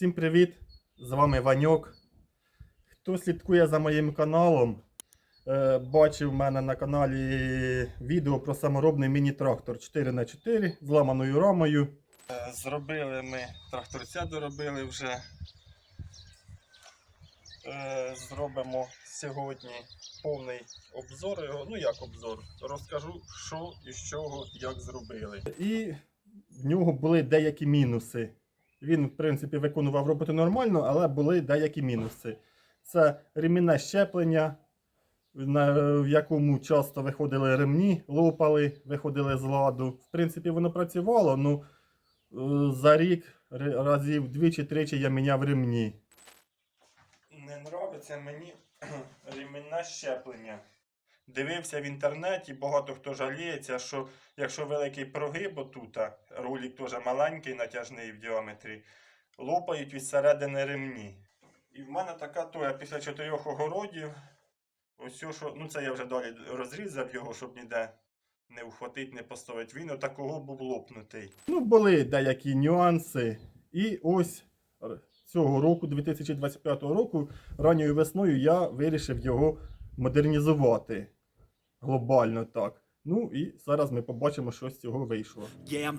Всім привіт! З вами Ваньок. Хто слідкує за моїм каналом, е, бачив в мене на каналі відео про саморобний міні-трактор 4х4 з ламаною рамою. Е, Зробили ми тракторця доробили вже. Е, Зробимо сьогодні повний обзор його. Ну як обзор? Розкажу, що і з чого, як зробили. І в нього були деякі мінуси. Він, в принципі, виконував роботу нормально, але були деякі мінуси. Це ремінне щеплення, на, в якому часто виходили ремні, лопали, виходили з ладу. В принципі, воно працювало, ну е, за рік разів двічі-тричі я міняв ремні. Не нравиться мені ремінне щеплення. Дивився в інтернеті, багато хто жаліється, що якщо великий прогиб отута, ролик теж маленький, натяжний в діаметрі, лопають від середини ремні. І в мене така то, я після чотирьох огородів, ось що, ну це я вже далі розрізав його, щоб ніде не ухватити, не поставити. Він отакого був лопнутий. Ну, були деякі нюанси. І ось цього року, 2025 року, ранньою весною я вирішив його модернізувати глобально так. Ну і зараз ми побачимо, що з цього вийшло. Yeah,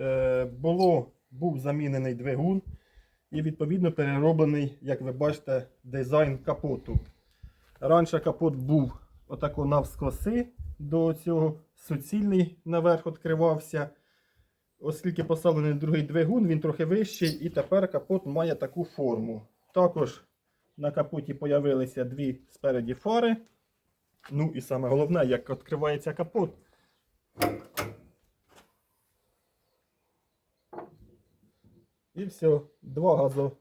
Е, було, був замінений двигун і відповідно перероблений, як ви бачите, дизайн капоту. Раніше капот був отако навскоси до цього, суцільний наверх відкривався. Оскільки поставлений другий двигун, він трохи вищий, і тепер капот має таку форму. Також на капоті з'явилися дві спереді фари. Ну і саме головне, як відкривається капот. І все, два газо,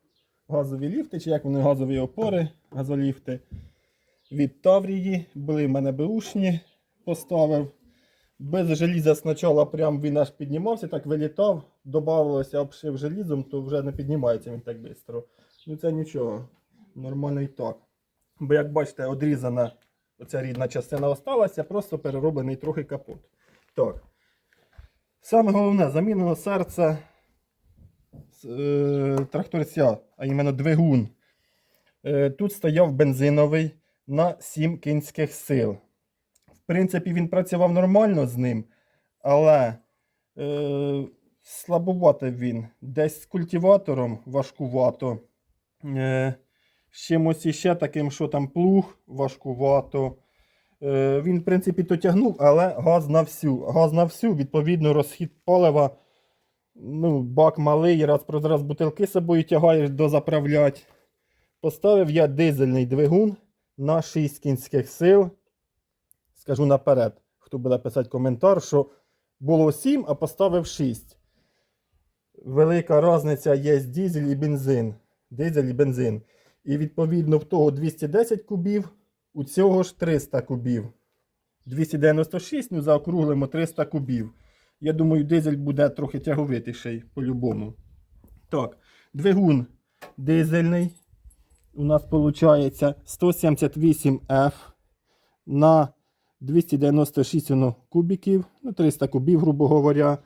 газові ліфти, чи як вони газові опори, газоліфти від Таврії. Були в мене беушні, поставив. Без желіза спочатку прям він аж піднімався, так вилітав, додавалося, обшив желізом, то вже не піднімається він так швидко. Ну це нічого, нормально і так. Бо як бачите, одрізана оця рідна частина осталася, просто перероблений трохи капот. Так. Саме головне, замінено серце тракторця, а іменно двигун. Е, тут стояв бензиновий на 7 кінських сил. В принципі, він працював нормально з ним, але е, слабувато він. Десь з культиватором важкувато. Е, з чимось іще таким, що там плуг важкувато. Е, він, в принципі, то тягнув, але газ на всю. Газ на всю, відповідно, розхід палива. Ну, бак малий, раз раз бутилки з собою тягаєш дозаправлять. Поставив я дизельний двигун на 6 кінських сил. Скажу наперед, хто буде писати коментар, що було 7, а поставив 6. Велика різниця є дизель і бензин. Дизель і бензин. І відповідно в того 210 кубів, у цього ж 300 кубів. 296, ну заокруглимо 300 кубів. Я думаю, дизель буде трохи тяговитіший по-любому. Так, двигун дизельний. У нас виходить 178F на 296 воно кубиків, ну 300 кубів, грубо говоря.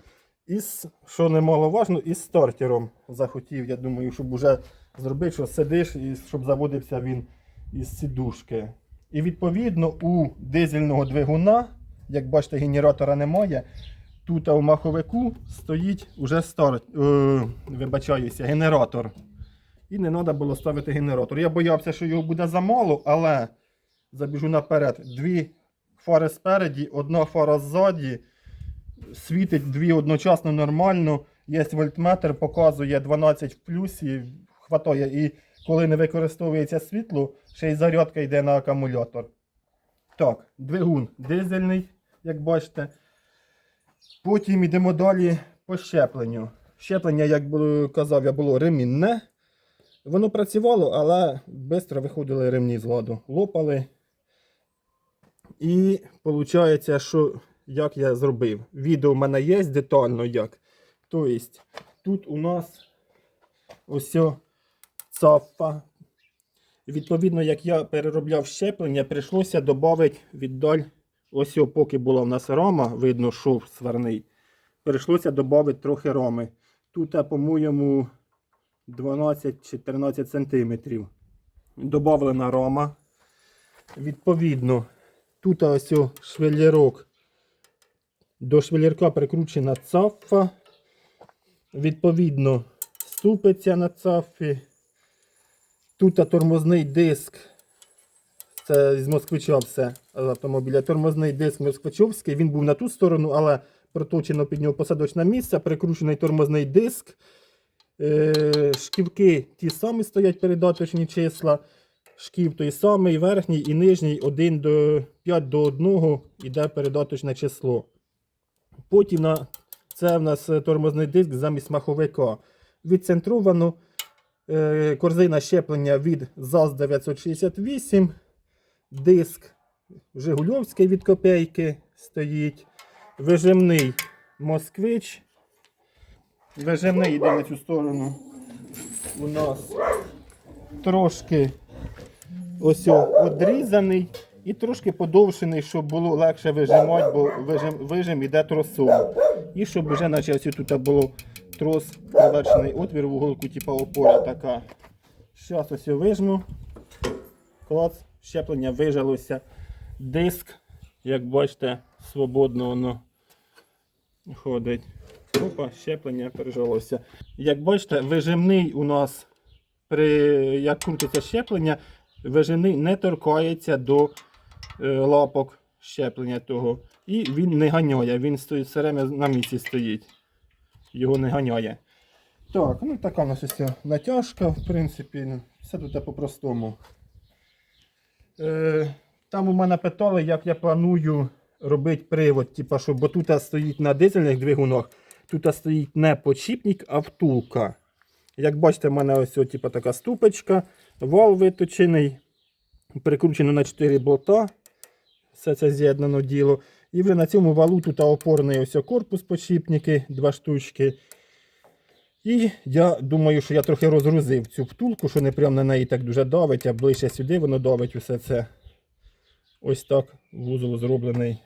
І, що немаловажно, із стартером захотів, я думаю, щоб уже зробити, що сидиш і щоб заводився він із сідушки. І відповідно у дизельного двигуна, як бачите, генератора немає. Тут у маховику стоїть уже старт, е, вибачаюся, генератор. І не треба було ставити генератор. Я боявся, що його буде замало, але забіжу наперед. Дві фари спереді, одна фара ззаді. Світить дві одночасно нормально. Є вольтметр, показує 12 в плюсі, хватає. І коли не використовується світло, ще й зарядка йде на акумулятор. Так, двигун дизельний, як бачите. Потім йдемо далі по щепленню. Щеплення, як казав, я було ремінне. Воно працювало, але швидко виходили ремні з ладу. Лопали. І виходить, що як я зробив. Відео в мене є детально як. Тобто, тут у нас ось о цафа. Відповідно, як я переробляв щеплення, прийшлося додати віддаль. Ось поки була в нас рама, видно, шов сварний. Прийшлося додати трохи рами. Тут, по-моєму, 12 чи 13 сантиметрів. Добавлена рама. Відповідно, тут ось о швеллерок. До швеллерка прикручена цафа. Відповідно, ступиця на цафі. Тут тормозний диск. Це з москвича все автомобіля. Тормозний диск москвичовський. Він був на ту сторону, але проточено під нього посадочне місце, прикручений тормозний диск. Е, шківки ті самі стоять передаточні числа. Шків той самий, верхній і нижній 1 до 5 до 1 іде передаточне число. Потім на, це в нас тормозний диск замість маховика. Відцентровано е, корзина щеплення від ЗАЗ 968. Диск Жигульовський від копейки стоїть. Вижимний москвич. Вижимний йде на цю сторону. У нас трошки ось одрізаний і трошки подовшений, щоб було легше вижимати, бо вижим, вижим іде тросом. І щоб вже наче тут було трос, провершений отвір в уголку, типу опора така. Зараз ось вижму. Клац, щеплення вижилося. Диск, як бачите, свободно воно ходить. Опа, щеплення пережилося. Як бачите, вижимний у нас, при, як крутиться щеплення, вижимний не торкається до е, лапок щеплення того. І він не ганяє, він стоїть все время на місці стоїть. Його не ганяє. Так, ну така у нас ось натяжка, в принципі, все тут по-простому. Е, там у мене питали, як я планую робити привод, типа, що, бо тут стоїть на дизельних двигунах, тут стоїть не подшипник, а втулка. Як бачите, в мене ось о, така ступочка, вал виточений, прикручено на 4 болта. Все це з'єднано діло. І вже на цьому валу тут опорний ось корпус подшипники, два штучки. І я думаю, що я трохи розгрузив цю втулку, що не прямо на неї так дуже давить, а ближче сюди воно давить усе це. Ось так вузол зроблений.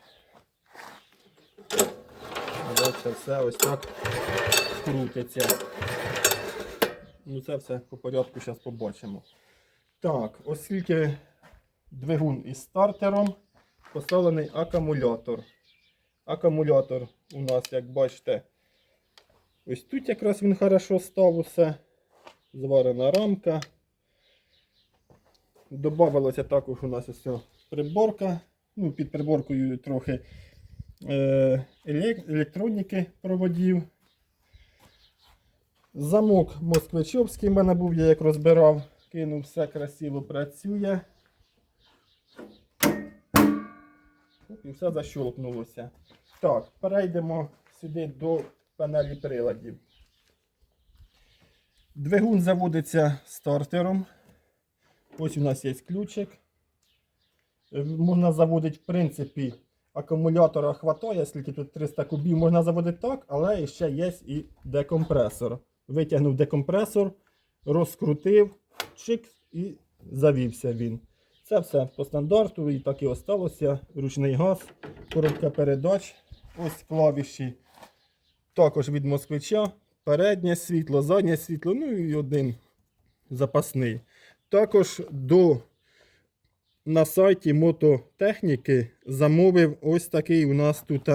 Бачите, все ось так крутиться. Ну це все по порядку зараз побачимо. Так, оскільки двигун із стартером, поставлений акумулятор. Акумулятор у нас, як бачите, ось тут якраз він хорошо став усе. Зварена рамка. Добавилося також у нас ось приборка. Ну, під приборкою трохи е, електроніки проводів. Замок москвичовський в мене був, я як розбирав, кинув, все красиво працює. І все защолкнулося. Так, перейдемо сюди до панелі приладів. Двигун заводиться стартером. Ось у нас є ключик. Е, Можна заводити, в принципі, акумулятора хватає, скільки тут 300 кубів, можна заводити так, але ще є і декомпресор. Витягнув декомпресор, розкрутив, чик і завівся він. Це все по стандарту і так і осталося. Ручний газ, коробка передач, ось клавіші. Також від москвича, переднє світло, заднє світло, ну і один запасний. Також до на сайті мототехніки замовив ось такий у нас тут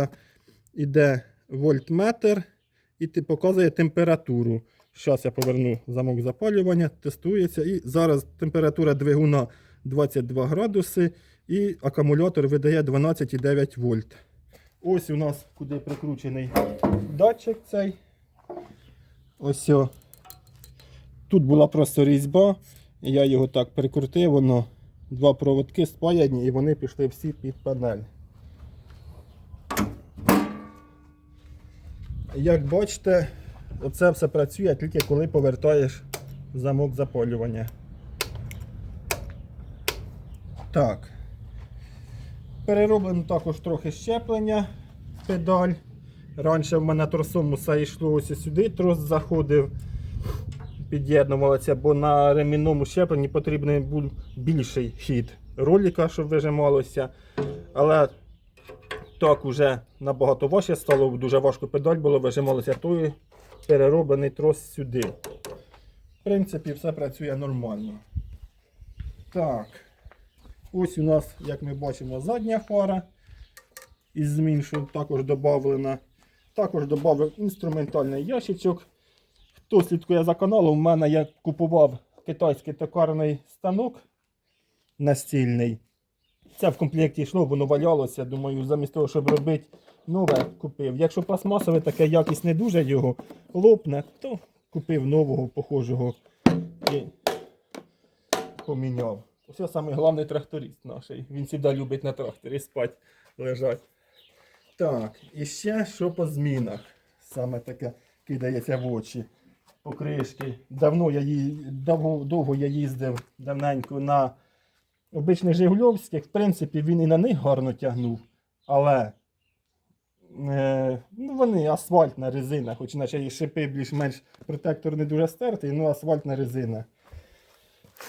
іде вольтметр і показує температуру. Зараз я поверну замок запалювання, тестується. І зараз температура двигуна 22 градуси і акумулятор видає 12,9 вольт. Ось у нас куди прикручений датчик цей. Ось. о. Тут була просто різьба. Я його так прикрутив, воно Два проводки спаяні і вони пішли всі під панель. Як бачите, оце все працює тільки коли повертаєш замок запалювання. Так. Перероблено також трохи щеплення педаль. Раніше в мене тросом усе йшло ось сюди, трос заходив, під'єднувалося, бо на ремінному щепленні потрібен був більший хід ролика, щоб вижималося. Але так уже набагато важче стало, дуже важко педаль було, вижималося той перероблений трос сюди. В принципі, все працює нормально. Так. Ось у нас, як ми бачимо, задня фара із змін, також додавлена. Також додав інструментальний ящичок. Хто слідкує за каналом, в мене я купував китайський токарний станок настільний. Це в комплекті йшло, воно валялося. Думаю, замість того, щоб робити нове, купив. Якщо пластмасове таке якість не дуже його лопне, то купив нового, похожого і поміняв. Ось самий головний тракторист наш. Він завжди любить на тракторі спати, лежать. Так, і ще що по змінах. Саме таке кидається в очі. Покришки. Давно я ї... довго, довго я їздив давненько на обичних Жигульовських. В принципі, він і на них гарно тягнув. Але е, ну, вони асфальтна резина, хоч наче і шипи більш-менш протектор не дуже стертий, ну асфальтна резина.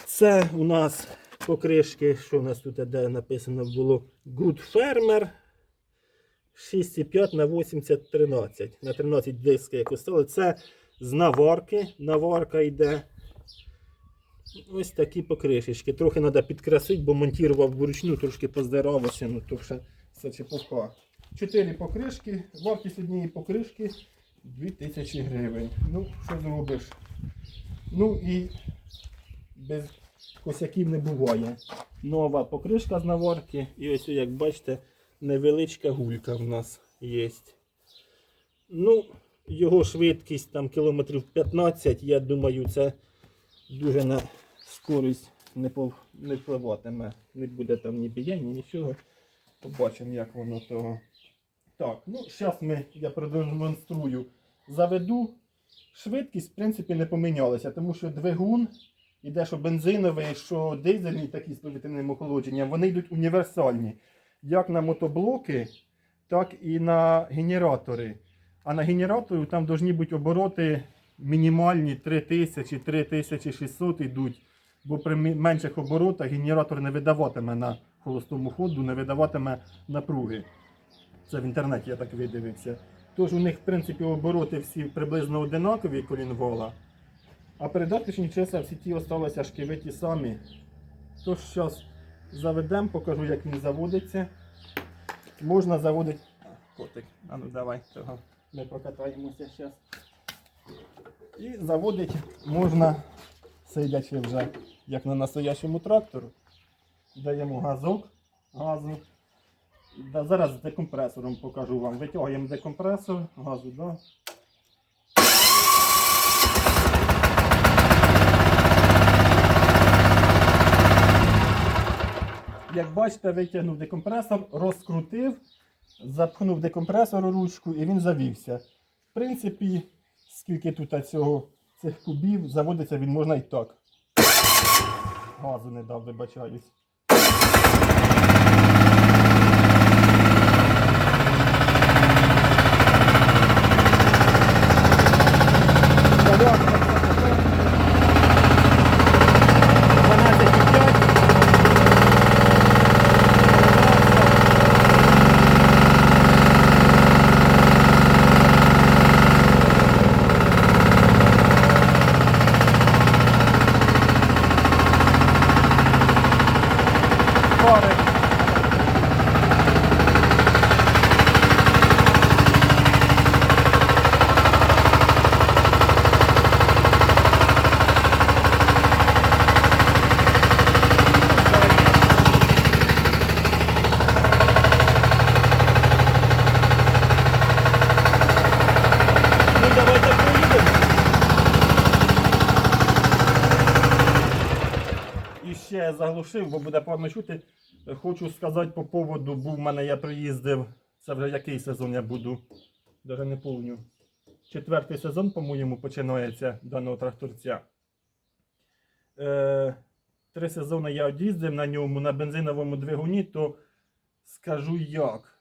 Це у нас покришки, що у нас тут де написано було Good Farmer 6,5 на 80 13. На 13 диски як остали. Це з наварки. Наварка йде. Ось такі покришечки. Трохи треба підкрасити, бо монтував вручну, трошки поздирався, ну то все чепуха. Чотири покришки, вартість однієї покришки 2000 гривень. Ну, що зробиш? Ну і без косяків не буває. Нова покришка з наварки. І ось, як бачите, невеличка гулька в нас є. Ну, його швидкість там кілометрів 15, я думаю, це дуже на скорість не, не впливатиме. Не буде там ні біяння, нічого. Побачимо, як воно того. Так, ну зараз ми, я продемонструю, заведу. Швидкість, в принципі, не помінялася, тому що двигун, іде, що бензиновий, що дизельний такі з повітряним охолодженням, вони йдуть універсальні. Як на мотоблоки, так і на генератори. А на генераторі там повинні бути обороти мінімальні 3000, 3600 йдуть. Бо при менших оборотах генератор не видаватиме на холостому ходу, не видаватиме напруги. Це в інтернеті я так видивився. Тож у них, в принципі, обороти всі приблизно одинакові колінвола. А передаточні числа всі ті залишилися шківи ті самі. Тож зараз заведемо, покажу, як він заводиться. Можна заводити. Котик, а ну давай, того. Ми прокатаємося зараз. І заводити можна, сидячи вже як на настоящому трактору. Даємо газок, газу. Зараз з декомпресором покажу вам. Витягуємо декомпресор, газу, да. Як бачите, витягнув декомпресор, розкрутив, запхнув декомпресору ручку і він завівся. В принципі, скільки тут цього, цих кубів, заводиться він можна і так. Газу не дав, вибачаюсь. Зарядка. 12,5. Заглушив, бо буде погано чути. Хочу сказати по поводу, був в мене, я приїздив. Це вже який сезон я буду. Даже не помню. Четвертий сезон, по-моєму, починається даного тракторця. Е, три сезони я од'їздив на ньому на бензиновому двигуні, то скажу як.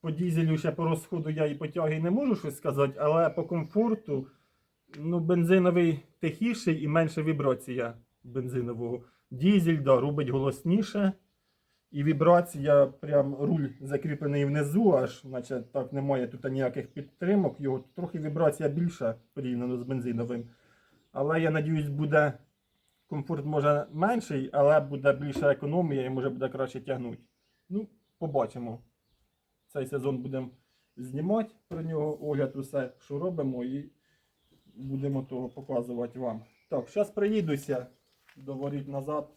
По дізелю ще по розходу я і по тягі не можу щось сказати, але по комфорту ну, бензиновий тихіший і менше вібрація бензинового. Дізель, робить голосніше. І вібрація, прям руль закріплений внизу, аж наче так немає тут ніяких підтримок. Його трохи вібрація більша порівняно з бензиновим. Але я надіюсь, буде комфорт може менший, але буде більша економія і може буде краще тягнути. Ну, побачимо. Цей сезон будемо знімати про нього огляд, усе, що робимо, і будемо того показувати вам. Так, зараз приїдуся до воріт назад.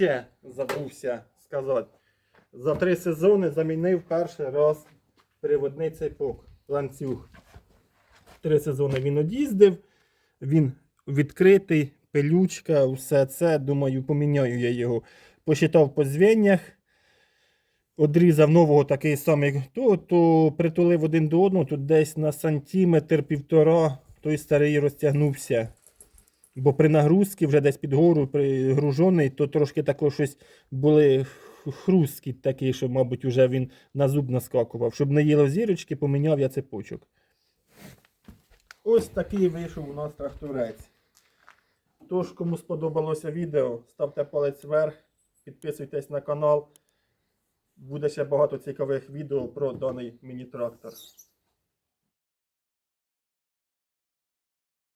Ще забувся сказати. За три сезони замінив перший раз приводний цепок, ланцюг. Три сезони він од'їздив, він відкритий, пилючка, все це. Думаю, поміняю я його. Посчитав по звеннях, одрізав нового такий самий, то, то притулив один до одного, тут десь на сантиметр півтора, той старий розтягнувся. Бо при нагрузці вже десь під гору пригружений, то трошки також щось були хрусткі такі, що, мабуть, вже він на зуб наскакував. Щоб не їло зірочки, поміняв я цепочок. Ось такий вийшов у нас тракторець. Тож, кому сподобалося відео, ставте палець вверх, підписуйтесь на канал. Буде ще багато цікавих відео про даний міні-трактор.